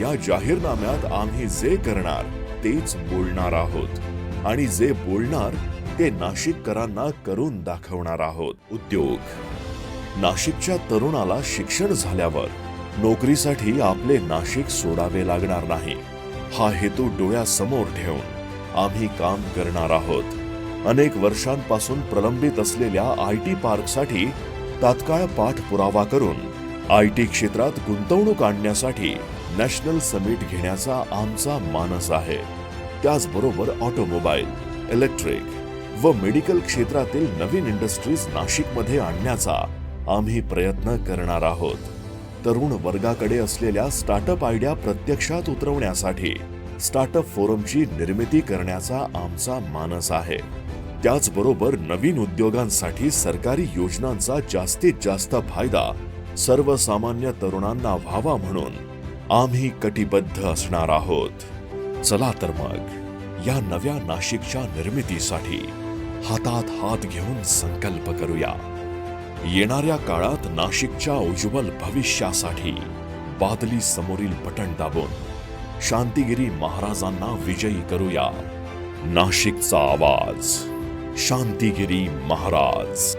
या जाहीरनाम्यात आम्ही जे करणार तेच बोलणार आहोत. आणि जे बोलणार ते नाशिककरांना करून दाखवणार आहोत. उद्योग. नाशिकच्या तरुणाला शिक्षण झाल्यावर नोकरीसाठी आपले नाशिक सोडावे लागणार नाही. हा हेतू डोळ्यासमोर ठेवून आम्ही काम करणार आहोत. अनेक वर्षांपासून प्रलंबित असलेल्या आय टी पार्कसाठी तात्काळ पाठपुरावा करून आय टी क्षेत्रात गुंतवणूक आणण्यासाठी नॅशनल समिट घेण्याचा आमचा मानस आहे. त्याचबरोबर ऑटोमोबाईल इलेक्ट्रिक व मेडिकल क्षेत्रातील नवीन इंडस्ट्रीज नाशिकमध्ये आणण्याचा आम्ही प्रयत्न करणार आहोत. तरुण वर्गाकडे असलेल्या स्टार्टअप आयडिया प्रत्यक्षात उतरवण्यासाठी स्टार्टअप फोरमची निर्मिती करण्याचा आमचा मानस आहे. त्याचबरोबर नवीन उद्योगांसाठी सरकारी योजनांचा जास्तीत जास्त फायदा सर्वसामान्य तरुणांना व्हावा म्हणून आम्ही कटिबद्ध असणार आहोत. चला तर मग या नव्या नाशिकच्या निर्मितीसाठी हातात हात घेऊन संकल्प करूया. येणाऱ्या काळात नाशिकच्या उज्ज्वल भविष्यासाठी बादली समोरील बटण दाबून शांतिगिरी महाराजांना विजयी करूया. नाशिकचा आवाज शांतिगिरी महाराज.